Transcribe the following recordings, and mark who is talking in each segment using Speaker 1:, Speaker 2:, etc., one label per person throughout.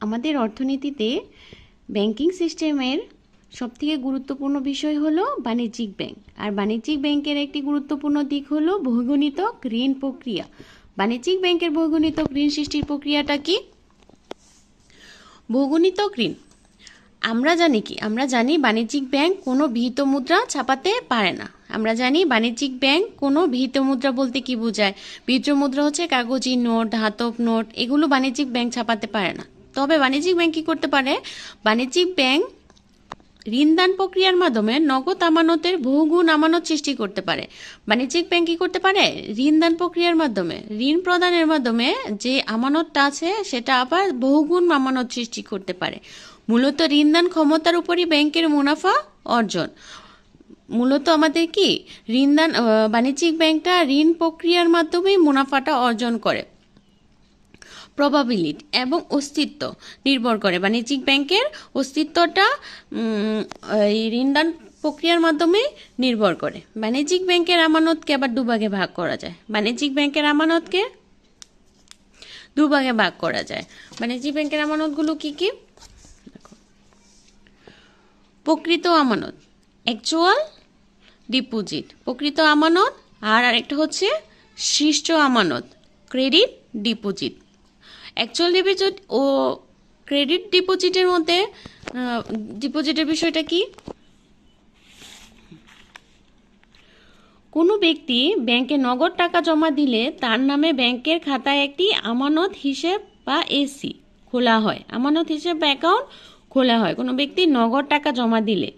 Speaker 1: আমাদের অর্থনীতিতে ব্যাংকিং সিস্টেমের সবথেকে গুরুত্বপূর্ণ বিষয় হলো বাণিজ্যিক ব্যাংক। আর বাণিজ্যিক ব্যাংকের একটি গুরুত্বপূর্ণ দিক হলো বহুগণিতক ঋণ প্রক্রিয়া। বাণিজ্যিক ব্যাংকের বহুগণিতক ঋণ সৃষ্টির প্রক্রিয়াটা কি? বহুগণিতক ঋণ। আমরা জানি কি? আমরা জানি বাণিজ্যিক ব্যাংক কোনো বিহিত মুদ্রা ছাপাতে পারে না। আমরা জানি বাণিজ্যিক ব্যাংক কোনো বিহিত মুদ্রা বলতে কি বোঝায়? বিহিত মুদ্রা হচ্ছে কাগজি নোট, ধাতব নোট, এগুলো বাণিজ্যিক ব্যাংক ছাপাতে পারে না। তবে বাণিজ্যিক ব্যাংক কি করতে পারে? বাণিজ্যিক ব্যাংক ঋণদান প্রক্রিয়ার মাধ্যমে নগদ আমানতের বহুগুণ আমানত সৃষ্টি করতে পারে। বাণিজ্যিক ব্যাংক কি করতে পারে? ঋণদান প্রক্রিয়ার মাধ্যমে। ঋণ প্রদানের মাধ্যমে যে আমানতটা আছে, সেটা আবার বহুগুণ আমানত সৃষ্টি করতে পারে। মূলত ঋণদান ক্ষমতার উপরই ব্যাংকের মুনাফা অর্জন। মূলত আমাদের কি? ঋণদান বাণিজ্যিক ব্যাংকটা ঋণ প্রক্রিয়ার মাধ্যমেই মুনাফাটা অর্জন করে। প্রবাবিলিটি এবং অস্তিত্ব নির্ভর করে। বাণিজ্যিক ব্যাংকের অস্তিত্বটা ঋণদান প্রক্রিয়ার মাধ্যমে নির্ভর করে। বাণিজ্যিক ব্যাংকের আমানতকে আবার দুভাগে ভাগ করা যায়। বাণিজ্যিক ব্যাংকের আমানতকে দুভাগে ভাগ করা যায়। বাণিজ্যিক ব্যাংকের আমানতগুলো কি কি? প্রকৃত আমানত অ্যাকচুয়াল ডিপোজিট প্রকৃত আমানত, আর আরেকটা হচ্ছে সৃষ্ট আমানত ক্রেডিট ডিপোজিট অ্যাকচুয়াল ডিপোজিট ও ক্রেডিট ডিপোজিটের মধ্যে ডিপোজিটের বিষয়টা কি? কোনো ব্যক্তি ব্যাংকে নগদ টাকা জমা দিলে তার নামে ব্যাংকের খাতায় একটি আমানত হিসেব বা এসি খোলা হয়। আমানত হিসেব বা অ্যাকাউন্ট খোলা হয়। কোনো ব্যক্তি নগদ টাকা জমা দিলে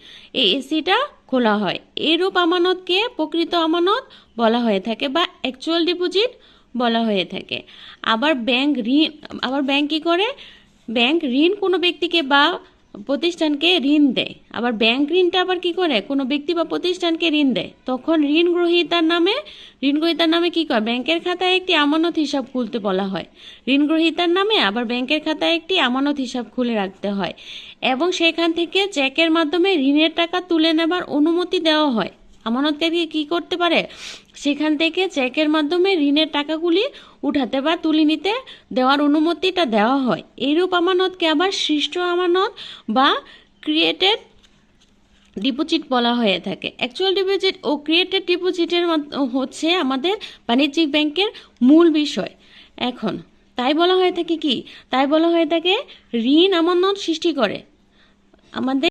Speaker 1: এই এসিটা খোলা হয়। এরূপ আমানতকে প্রকৃত আমানত বলা হয়ে থাকে বা অ্যাকচুয়াল ডিপোজিট বলা হয়ে থাকে। আবার ব্যাংক ঋণ, আবার ব্যাংক কী করে? ব্যাংক ঋণ কোনো ব্যক্তিকে বা প্রতিষ্ঠানকে ঋণ দেয়। আবার ব্যাংক ঋণটা আবার কি করে? কোনো ব্যক্তি বা প্রতিষ্ঠানকে ঋণ দেয়। তখন ঋণ গ্রহীতার নামে, ঋণ গ্রহীতার নামে কি করে? ব্যাংকের খাতায় একটি আমানত হিসাব খুলতে বলা হয়। ঋণ গ্রহীতার নামে আবার ব্যাংকের খাতায় একটি আমানত হিসাব খুলে রাখতে হয়। এবং সেখান থেকে চেকের মাধ্যমে ঋণের টাকা তুলে নেবার অনুমতি দেওয়া হয়। আমানতকারী কি করতে পারে? সেখান থেকে চেকের মাধ্যমে ঋণের টাকাগুলি উঠাতে বা তুলে নিতে দেওয়ার অনুমতিটা দেওয়া হয়। এইরূপ আমানতকে আবার সৃষ্ট আমানত বা ক্রিয়েটেড ডিপোজিট বলা হয়ে থাকে। অ্যাকচুয়াল ডিপোজিট ও ক্রিয়েটেড ডিপোজিটের হচ্ছে আমাদের বাণিজ্যিক ব্যাংকের মূল বিষয়। এখন, তাই বলা হয়ে থাকে কি? তাই বলা হয়ে থাকে ঋণ আমানত সৃষ্টি করে। আমাদের